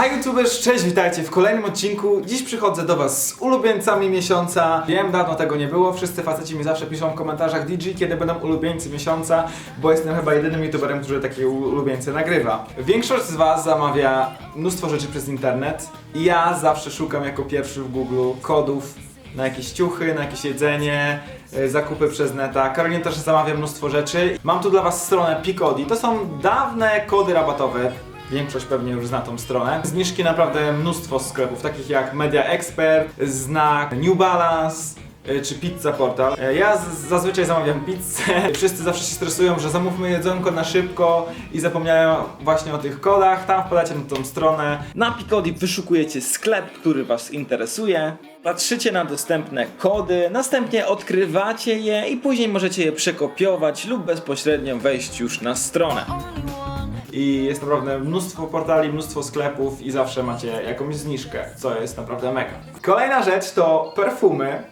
Hi youtubers, cześć, witajcie w kolejnym odcinku. Dziś przychodzę do was z ulubieńcami miesiąca. Wiem, dawno tego nie było, wszyscy faceci mi zawsze piszą w komentarzach DJ, kiedy będą ulubieńcy miesiąca, bo jestem chyba jedynym youtuberem, który takie ulubieńce nagrywa. Większość z was zamawia mnóstwo rzeczy przez internet i ja zawsze szukam jako pierwszy w Google kodów na jakieś ciuchy, na jakieś jedzenie, y, zakupy przez neta. Karolina też zamawia mnóstwo rzeczy. Mam tu dla was stronę Picodi. To są dawne kody rabatowe. Większość pewnie już zna tą stronę. Zniżki naprawdę mnóstwo sklepów, takich jak Media Expert, Znak, New Balance, y, czy Pizza Portal. Y, Ja zazwyczaj zamawiam pizzę. Wszyscy zawsze się stresują, że zamówmy jedzonko na szybko i zapomniają właśnie o tych kodach. Tam wpadacie na tą stronę. Na Picodi wyszukujecie sklep, który Was interesuje. Patrzycie na dostępne kody, następnie odkrywacie je i później możecie je przekopiować lub bezpośrednio wejść już na stronę. I jest naprawdę mnóstwo portali, mnóstwo sklepów i zawsze macie jakąś zniżkę, co jest naprawdę mega. Kolejna rzecz to perfumy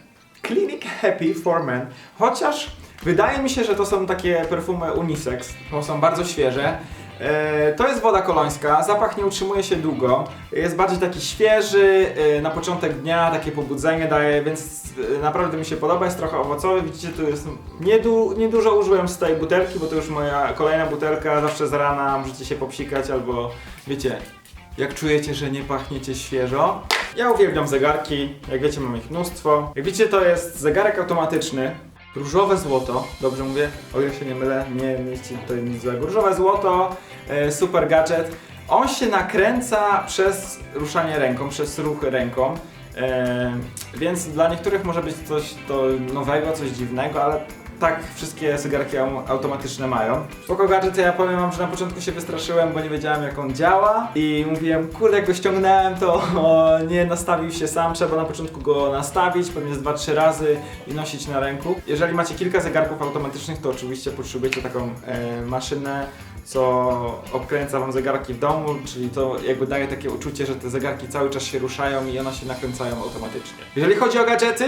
Clinic Happy for Men, chociaż wydaje mi się, że to są takie perfumy unisex, bo są bardzo świeże. E, To jest woda kolońska, zapach nie utrzymuje się długo, jest bardziej taki świeży, e, na początek dnia takie pobudzenie daje, więc e, naprawdę mi się podoba, jest trochę owocowy, widzicie tu jest, niedu, niedużo użyłem z tej butelki, bo to już moja kolejna butelka, zawsze z rana możecie się popsikać albo wiecie, jak czujecie, że nie pachniecie świeżo. Ja uwielbiam zegarki, jak wiecie mam ich mnóstwo. Jak widzicie to jest zegarek automatyczny, różowe złoto, dobrze mówię, o ile się nie mylę, nie mieści tutaj nic złego. Różowe złoto, e, super gadżet. On się nakręca przez ruszanie ręką, przez ruch ręką. E, więc dla niektórych może być coś to nowego, coś dziwnego, ale tak wszystkie zegarki au- automatyczne mają. Spoko gadżet, ja powiem wam, że na początku się wystraszyłem, bo nie wiedziałem jak on działa i mówiłem, kurde jak go ściągnąłem to o, nie nastawił się sam, trzeba na początku go nastawić, pewnie z 2-3 razy i nosić na ręku. Jeżeli macie kilka zegarków automatycznych, to oczywiście potrzebujecie taką e, maszynę, co obkręca wam zegarki w domu, czyli to jakby daje takie uczucie, że te zegarki cały czas się ruszają i one się nakręcają automatycznie. Jeżeli chodzi o gadżety,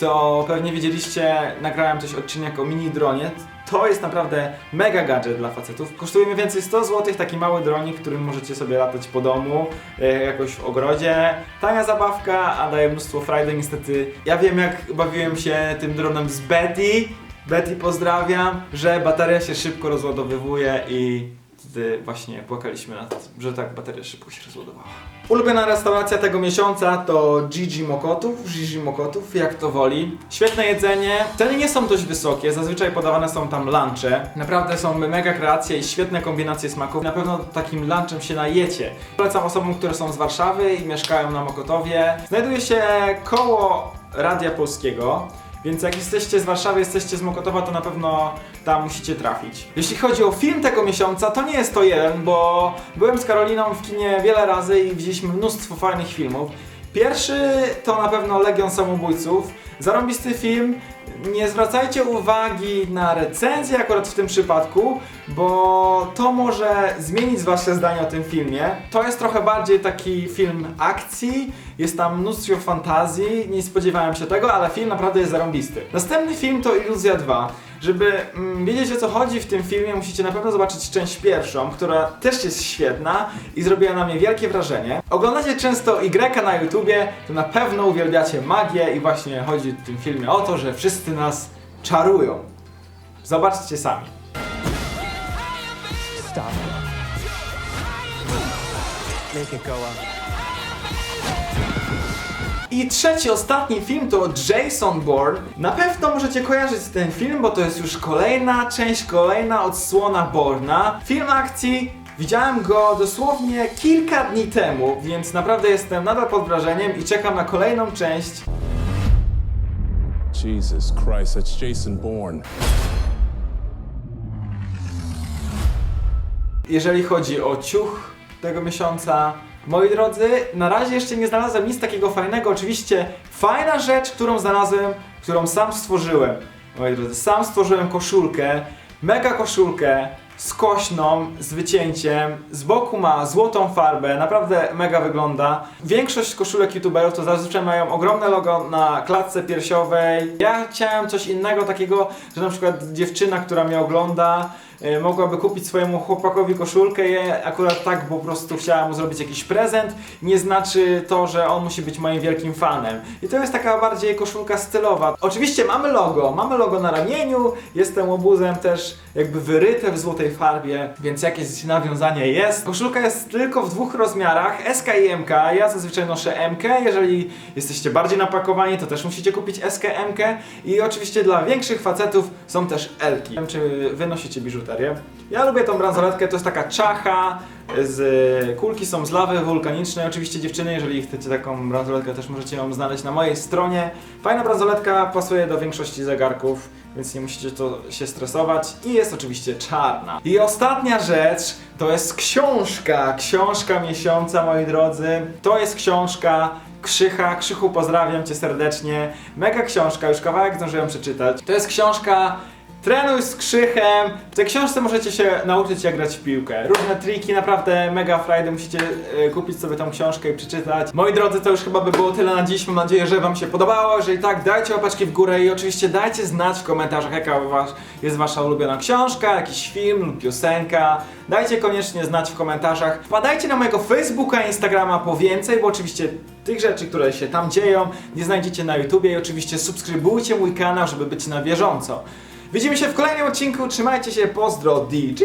to pewnie widzieliście, nagrałem coś odcinek o mini dronie. To jest naprawdę mega gadżet dla facetów. Kosztuje mniej więcej 100 zł, taki mały dronik, którym możecie sobie latać po domu, e, jakoś w ogrodzie. Tania zabawka, a daje mnóstwo frajdy. Niestety, ja wiem jak bawiłem się tym dronem z Betty. Betty pozdrawiam, że bateria się szybko rozładowywuje i wtedy właśnie płakaliśmy nad tym, że tak bateria szybko się rozładowała. Ulubiona restauracja tego miesiąca to Gigi Mokotów, Gigi Mokotów, jak to woli. Świetne jedzenie, ceny nie są dość wysokie, zazwyczaj podawane są tam lunche. Naprawdę są mega kreacje i świetne kombinacje smaków. Na pewno takim lunchem się najecie. Polecam osobom, które są z Warszawy i mieszkają na Mokotowie. Znajduje się koło Radia Polskiego. Więc jak jesteście z Warszawy, jesteście z Mokotowa, to na pewno tam musicie trafić. Jeśli chodzi o film tego miesiąca, to nie jest to jeden, bo byłem z Karoliną w kinie wiele razy i widzieliśmy mnóstwo fajnych filmów. Pierwszy to na pewno Legion Samobójców. Zarąbisty film. Nie zwracajcie uwagi na recenzję akurat w tym przypadku, bo to może zmienić wasze zdanie o tym filmie. To jest trochę bardziej taki film akcji, jest tam mnóstwo fantazji, nie spodziewałem się tego, ale film naprawdę jest zarąbisty. Następny film to Iluzja 2. Żeby mm, wiedzieć o co chodzi w tym filmie, musicie na pewno zobaczyć część pierwszą, która też jest świetna i zrobiła na mnie wielkie wrażenie. Oglądacie często Y na YouTubie, to na pewno uwielbiacie magię i właśnie chodzi w tym filmie o to, że wszyscy nas czarują. Zobaczcie sami. Stop. Make it go up. I trzeci, ostatni film to Jason Bourne. Na pewno możecie kojarzyć ten film, bo to jest już kolejna część, kolejna odsłona Bourna. Film akcji. Widziałem go dosłownie kilka dni temu, więc naprawdę jestem nadal pod wrażeniem i czekam na kolejną część. Jesus Christ, that's Jason Bourne. Jeżeli chodzi o ciuch tego miesiąca, moi drodzy, na razie jeszcze nie znalazłem nic takiego fajnego. Oczywiście fajna rzecz, którą znalazłem, którą sam stworzyłem. Moi drodzy, sam stworzyłem koszulkę, mega koszulkę, skośną, z wycięciem, z boku ma złotą farbę, naprawdę mega wygląda. Większość koszulek youtuberów to zazwyczaj mają ogromne logo na klatce piersiowej. Ja chciałem coś innego takiego, że na przykład dziewczyna, która mnie ogląda, mogłaby kupić swojemu chłopakowi koszulkę. Ja akurat tak po prostu chciała mu zrobić jakiś prezent. Nie znaczy to, że on musi być moim wielkim fanem. I to jest taka bardziej koszulka stylowa. Oczywiście mamy logo, mamy logo na ramieniu, jestem łobuzem też jakby wyryte w złotej farbie, więc jakieś nawiązanie jest. Koszulka jest tylko w dwóch rozmiarach, SK i MK. Ja zazwyczaj noszę MK, jeżeli jesteście bardziej napakowani, to też musicie kupić SK, MK. I oczywiście dla większych facetów są też L-ki. Nie wiem, czy wy nosicie biżuterię. Ja lubię tą bransoletkę, to jest taka czacha, z kulki są z lawy wulkanicznej. Oczywiście dziewczyny, jeżeli chcecie taką bransoletkę, też możecie ją znaleźć na mojej stronie. Fajna bransoletka, pasuje do większości zegarków, więc nie musicie to się stresować. I jest oczywiście czarna. I ostatnia rzecz to jest książka. Książka miesiąca, moi drodzy. To jest książka Krzycha. Krzychu, pozdrawiam cię serdecznie. Mega książka, już kawałek zdążyłem przeczytać. To jest książka Trenuj z krzychem. W tej książce możecie się nauczyć jak grać w piłkę. Różne triki, naprawdę mega frajdy. Musicie e, kupić sobie tą książkę i przeczytać. Moi drodzy, to już chyba by było tyle na dziś. Mam nadzieję, że wam się podobało. Jeżeli tak, dajcie łapaczki w górę i oczywiście dajcie znać w komentarzach, jaka was, jest wasza ulubiona książka, jakiś film lub piosenka. Dajcie koniecznie znać w komentarzach. Wpadajcie na mojego Facebooka, Instagrama po więcej, bo oczywiście tych rzeczy, które się tam dzieją, nie znajdziecie na YouTubie i oczywiście subskrybujcie mój kanał, żeby być na bieżąco. Widzimy się w kolejnym odcinku, trzymajcie się, pozdro DJ!